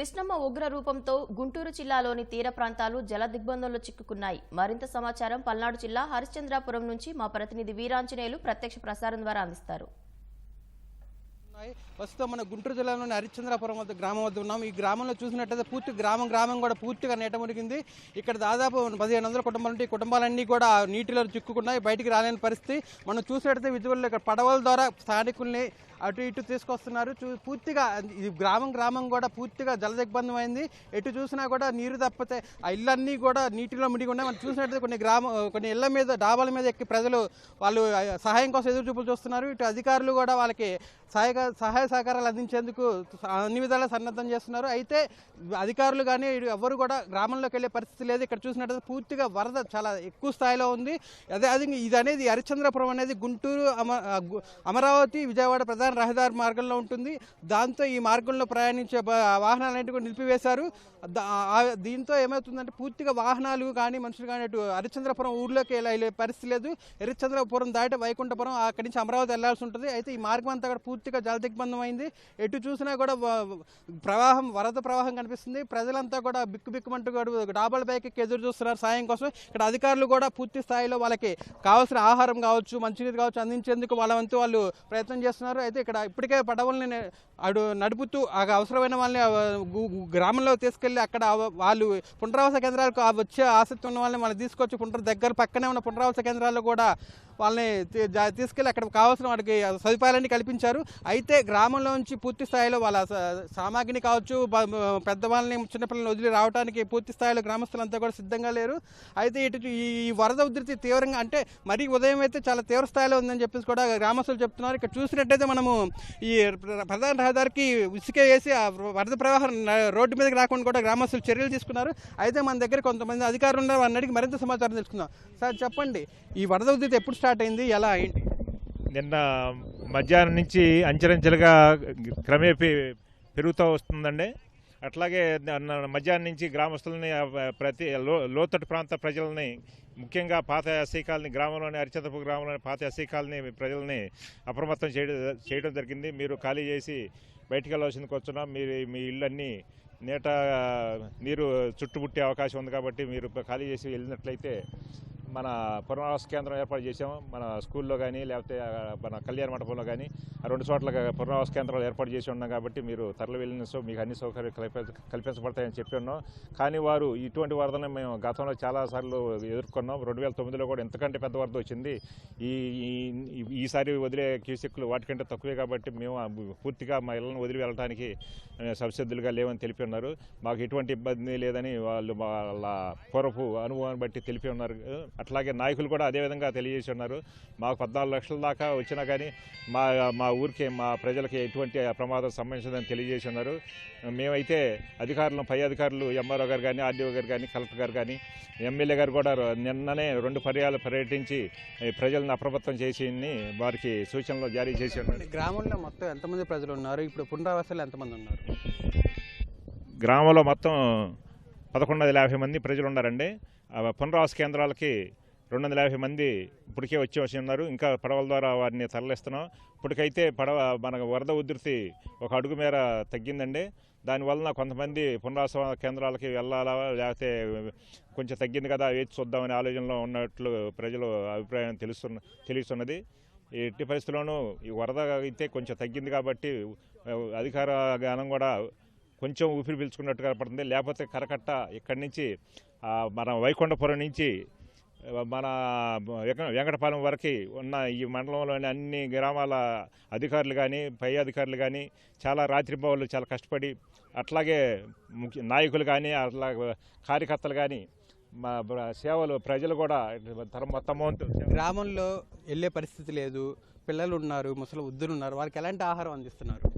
కృష్ణమ్మ ఉగ్ర రూపంతో గుంటూరు జిల్లాలోని తీర ప్రాంతాలు జల దిగ్బంధంలో చిక్కుకున్నాయి. మరింత సమాచారం పల్నాడు జిల్లా హరిశ్చంద్రాపురం నుంచి మా ప్రతినిధి వీరాంజనేయులు ప్రత్యక్ష ప్రసారం ద్వారా అందిస్తారు. ఉన్నాయి. ప్రస్తుతం మన గుంటూరు జిల్లాలోని హరిశ్చంద్రాపురం వద్ద గ్రామం వద్ద ఉన్నాం. ఈ గ్రామంలో చూసినట్టయితే పూర్తి గ్రామం గ్రామం కూడా పూర్తిగా నీట మునిగింది. ఇక్కడ దాదాపు పదిహేను వందల కుటుంబాలు ఉంటాయి ఈ కుటుంబాలన్నీ కూడా నీటిలో చిక్కుకున్నాయి. బయటికి రాలేని పరిస్థితి. మనం చూసినట్టయితే విజువల్ ఇక్కడ పడవల ద్వారా స్థానికుల్ని అటు ఇటు తీసుకొస్తున్నారు. చూ పూర్తిగా ఇది గ్రామం గ్రామం కూడా పూర్తిగా జలదిగ్బంధం అయింది. ఎటు చూసినా కూడా నీరు తప్పితే ఆ ఇళ్ళన్నీ కూడా నీటిలో మునిగి ఉన్నాయి. మనం చూసినట్టయితే కొన్ని గ్రామ కొన్ని ఇళ్ళ మీద డాబాల మీద ఎక్కి ప్రజలు వాళ్ళు సహాయం కోసం ఎదురు చూపులు చూస్తున్నారు. ఇటు అధికారులు కూడా వాళ్ళకి సహాయ సహాయ సహకారాలు అందించేందుకు అన్ని విధాలా సన్నద్ధం చేస్తున్నారు. అయితే అధికారులు కానీ ఇటు కూడా గ్రామంలోకి వెళ్ళే పరిస్థితి లేదు. ఇక్కడ చూసినట్లయితే పూర్తిగా వరద చాలా ఎక్కువ స్థాయిలో ఉంది. అదే అది ఇది అనేది హరిశ్చంద్రపురం అనేది గుంటూరు అమ గు- అమరావతి విజయవాడ ప్రధాన రహదారి మార్గంలో ఉంటుంది. దాంతో ఈ మార్గంలో ప్రయాణించే వాహనాలన్నింటి కూడా నిలిపివేశారు. దీంతో ఏమవుతుందంటే పూర్తిగా వాహనాలు కానీ మనుషులు కానీ అటు హరిశ్చంద్రపురం ఊర్లోకి వెళ్ళే పరిస్థితి లేదు. హరిశ్చంద్రపురం దాటి వైకుంఠపురం అక్కడి నుంచి అమరావతి వెళ్ళాల్సి ఉంటుంది. అయితే ఈ మార్గం అంతా కూడా పూర్తిగా జల అయింది. ఎటు చూసినా కూడా ప్రవాహం వరద ప్రవాహం కనిపిస్తుంది. ప్రజలంతా కూడా బిక్కు బిక్కుమంటూ కూడా డాబాల పైకి ఎదురు చూస్తున్నారు సాయం కోసం. ఇక్కడ అధికారులు కూడా పూర్తి స్థాయిలో వాళ్ళకి కావాల్సిన ఆహారం కావచ్చు మంచినీరు కావచ్చు అందించేందుకు వాళ్ళ వంతు వాళ్ళు ప్రయత్నం చేస్తున్నారు. అయితే ఇక్కడ ఇప్పటికే పడవల్ని అడు నడుపుతూ అవసరమైన వాళ్ళని గ్రామంలో తీసుకెళ్ళి అక్కడ వాళ్ళు పునరావాస కేంద్రాలకు వచ్చే ఆసక్తి ఉన్న వాళ్ళని మనం తీసుకొచ్చి పునర్ దగ్గర పక్కనే ఉన్న పునరావాస కేంద్రాల్లో కూడా వాళ్ళని తీసుకెళ్ళి అక్కడ కావాల్సిన వాటికి సదుపాయాలన్నీ కల్పించారు. అయితే గ్రామంలో నుంచి పూర్తి స్థాయిలో వాళ్ళ సామాగ్రిని కావచ్చు పెద్దవాళ్ళని చిన్నపిల్లల్ని వదిలి రావడానికి పూర్తి స్థాయిలో గ్రామస్తులంతా కూడా సిద్ధంగా లేరు. అయితే ఇటు ఈ వరద ఉధృతి తీవ్రంగా అంటే మరీ ఉదయం అయితే చాలా తీవ్ర స్థాయిలో ఉందని చెప్పేసి కూడా గ్రామస్తులు చెప్తున్నారు. ఇక్కడ చూసినట్టయితే మనము ఈ ప్ర- ప్రధాన రహదారికి ఇసుక వేసి ఆ వరద ప్రవాహం రోడ్డు మీదకి రాకుండా కూడా గ్రామస్తులు చర్యలు తీసుకున్నారు. అయితే మన దగ్గర కొంతమంది అధికారులు ఉన్నారు. వారిని అడిగి మరింత సమాచారం తెలుసుకుందాం. సార్ చెప్పండి. ఈ వరద ఉధృతి ఎప్పుడు స్టార్ట్ అయింది ఎలా ఏంటి నిన్న మధ్యాహ్నం నుంచి అంచెలంచెలుగా క్రమేపీ పెరుగుతూ వస్తుందండి. అట్లాగే మధ్యాహ్నం నుంచి గ్రామస్తులని ప్రతి లో లోతట్టు ప్రాంత ప్రజలని ముఖ్యంగా పాత ఎస్సీ కాలనీ గ్రామంలోని హరిచంద్రపు గ్రామంలోని పాత ఎస్సీ కాలనీ ప్రజల్ని అప్రమత్తం చేయడం చేయడం జరిగింది. మీరు ఖాళీ చేసి బయటికి వెళ్ళవలసిందికి వచ్చున్నాం. మీరు మీ ఇళ్ళన్నీ నీట నీరు చుట్టుముట్టే అవకాశం ఉంది కాబట్టి మీరు ఖాళీ చేసి వెళ్ళినట్లయితే మన పునరావాస కేంద్రం ఏర్పాటు చేసాము మన స్కూల్లో కానీ లేకపోతే మన కళ్యాణ మండపంలో కానీ ఆ రెండు చోట్ల పునరావాస కేంద్రాలు ఏర్పాటు చేసి ఉన్నాం కాబట్టి మీరు తరలి వెళ్ళిన సో మీకు అన్ని సౌకర్యాలు కల్పించబడతాయని చెప్పి ఉన్నాం. కానీ వారు ఇటువంటి వరదలను మేము గతంలో చాలాసార్లు ఎదుర్కొన్నాం. రెండు వేల తొమ్మిదిలో కూడా ఎంతకంటే పెద్ద వరద వచ్చింది. ఈ ఈసారి వదిలే క్యూసెక్లు వాటికంటే తక్కువే కాబట్టి మేము పూర్తిగా మా ఇళ్ళను వదిలి వెళ్ళడానికి ఆ, సంసిద్ధులుగా లేవని తెలిపి ఉన్నారు. మాకు ఎటువంటి ఇబ్బంది లేదని వాళ్ళు వాళ్ళ పూర్వపు అనుభవాన్ని బట్టి తెలిపి ఉన్నారు. అట్లాగే నాయకులు కూడా అదే విధంగా తెలియజేసి ఉన్నారు. మాకు పద్నాలుగు లక్షల దాకా వచ్చినా కానీ మా మా ఊరికి మా ప్రజలకి ఎటువంటి ప్రమాదం సంభవించదని తెలియజేసి ఉన్నారు. మేమైతే అధికారులను పై అధికారులు ఎంఆర్ఓ గారు కానీ ఆర్డీఓ గారు కానీ కలెక్టర్ గారు కానీ ఎమ్మెల్యే గారు కూడా నిన్ననే రెండు పర్యాలు పర్యటించి ప్రజలను అప్రమత్తం చేసి వారికి సూచనలు జారీ చేసి ఉన్నారు. గ్రామంలో మొత్తం ఎంతమంది ప్రజలు ఉన్నారు? ఇప్పుడు పునరావాసాలు ఎంతమంది ఉన్నారు? గ్రామంలో మొత్తం పదకొండు వందల యాభై మంది ప్రజలు ఉన్నారండి. పునరావాస కేంద్రాలకి రెండు వందల యాభై మంది ఇప్పటికే వచ్చి వచ్చి ఉన్నారు ఇంకా పడవల ద్వారా వారిని తరలిస్తున్నాం. ఇప్పటికైతే పడవ మన వరద ఉధృతి ఒక అడుగు మేర తగ్గిందండి. దానివలన కొంతమంది పునరావాస కేంద్రాలకి వెళ్ళాలా లేకపోతే కొంచెం తగ్గింది కదా వేచి చూద్దామనే ఆలోచనలో ఉన్నట్లు ప్రజలు అభిప్రాయం తెలుస్తున్న తెలుస్తున్నది ఎట్టి పరిస్థితుల్లోనూ ఈ వరద అయితే కొంచెం తగ్గింది కాబట్టి అధికార గానం కూడా కొంచెం ఊపిరి పీల్చుకున్నట్టు కనపడుతుంది. లేకపోతే కరకట్ట ఇక్కడి నుంచి మన వైకుంఠపురం నుంచి మన వెంకటపాలెం వరకు ఉన్న ఈ మండలంలోని అన్ని గ్రామాల అధికారులు కానీ పై అధికారులు కానీ చాలా రాత్రింబవళ్ళు చాలా కష్టపడి అట్లాగే ముఖ్య నాయకులు కానీ అట్లా కార్యకర్తలు కానీ మా సేవలు ప్రజలు కూడా మొత్తం గ్రామంలో వెళ్ళే పరిస్థితి లేదు. పిల్లలు ఉన్నారు ముసలి వృద్ధులు ఉన్నారు. వారికి ఎలాంటి ఆహారం అందిస్తున్నారు?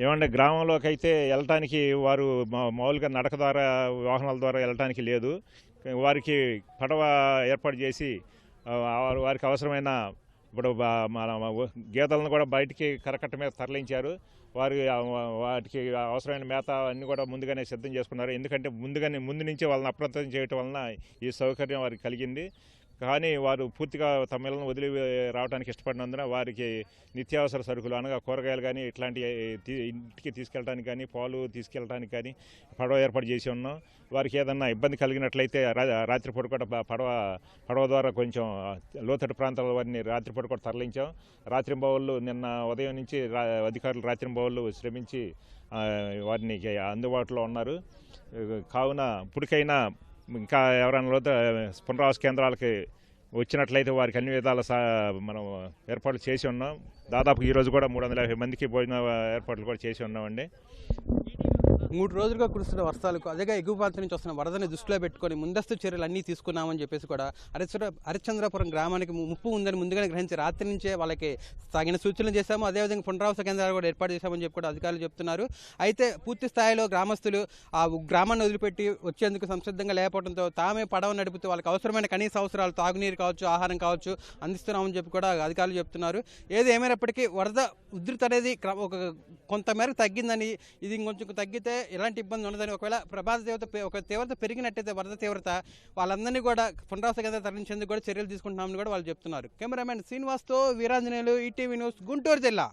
ఏమంటే గ్రామంలోకి అయితే వెళ్ళటానికి వారు మా- మామూలుగా నడక ద్వారా వాహనాల ద్వారా వెళ్ళటానికి లేదు. వారికి పడవ ఏర్పాటు చేసి వారు- వారికి అవసరమైన ఇప్పుడు మన గేదెలను కూడా బయటికి కరకట్ట మీద తరలించారు. వారి వాటికి అవసరమైన మేత అన్ని కూడా ముందుగానే సిద్ధం చేసుకున్నారు. ఎందుకంటే ముందుగానే ముందు నుంచే వాళ్ళని అప్రమత్తం చేయటం వలన ఈ సౌకర్యం వారికి కలిగింది. కానీ వారు పూర్తిగా తమ ఇళ్ళను వదిలి రావడానికి ఇష్టపడినందున వారికి నిత్యావసర సరుకులు అనగా కూరగాయలు కానీ ఇట్లాంటి ఇంటికి తీసుకెళ్ళడానికి కానీ పాలు తీసుకెళ్ళడానికి కానీ పడవ ఏర్పాటు చేసి ఉన్నాం. వారికి ఏదన్నా ఇబ్బంది కలిగినట్లయితే రా- రాత్రిపూట కూడా పడవ పడవ ద్వారా కొంచెం లోతట్టు ప్రాంతాల వారిని రాత్రిపూట కూడా తరలించాం. రాత్రింబవళ్ళు నిన్న ఉదయం నుంచి అధికారులు రాత్రింబవళ్ళు శ్రమించి వారిని అందుబాటులో ఉన్నారు. కావున ఇప్పటికైనా ఇంకా ఎవరైనా లోత పునరావాస కేంద్రాలకి వచ్చినట్లయితే వారికి అన్ని విధాల సా మనం ఏర్పాట్లు చేసి ఉన్నాం. దాదాపు ఈరోజు కూడా మూడు వందల యాభై మందికి భోజన ఏర్పాట్లు కూడా చేసి ఉన్నామండి. మూడు రోజులుగా కురుస్తున్న వర్షాలకు అదేగా ఎగువ ప్రాంతం నుంచి వస్తున్న వరదని దృష్టిలో పెట్టుకొని ముందస్తు చర్యలు అన్నీ తీసుకున్నామని చెప్పేసి కూడా హరిశ్వర హరిశ్చంద్రపురం గ్రామానికి ముప్పు ఉందని ముందుగానే గ్రహించి రాత్రి నుంచే వాళ్ళకి తగిన సూచనలు చేశాము. అదేవిధంగా పునరావాస కేంద్రాలు కూడా ఏర్పాటు చేశామని చెప్పి కూడా అధికారులు చెప్తున్నారు. అయితే పూర్తి స్థాయిలో గ్రామస్తులు ఆ గ్రామాన్ని వదిలిపెట్టి వచ్చేందుకు సంసిద్ధంగా లేకపోవడంతో తామే పడవ నడుపుతూ వాళ్ళకి అవసరమైన కనీస అవసరాలు తాగునీరు కావచ్చు ఆహారం కావచ్చు అందిస్తున్నామని చెప్పి కూడా అధికారులు చెప్తున్నారు. ఏది ఏమైనప్పటికీ వరద ఉధృతి అనేది ఒక కొంతమేరకు తగ్గిందని ఇది ఇంకొంచెం తగ్గితే ఎలాంటి ఇబ్బంది ఉండదని ఒకవేళ ప్రభాత దేవత ఒక తీవ్రత పెరిగినట్టయితే వరద తీవ్రత వాళ్ళందరినీ కూడా పునరావాస కేంద్రం తరలించేందుకు కూడా చర్యలు తీసుకుంటున్నామని కూడా వాళ్ళు చెప్తున్నారు. కెమెరామెన్ శ్రీనివాస్తో వీరాంజనేయులు ఈటీవీ న్యూస్ గుంటూరు జిల్లా.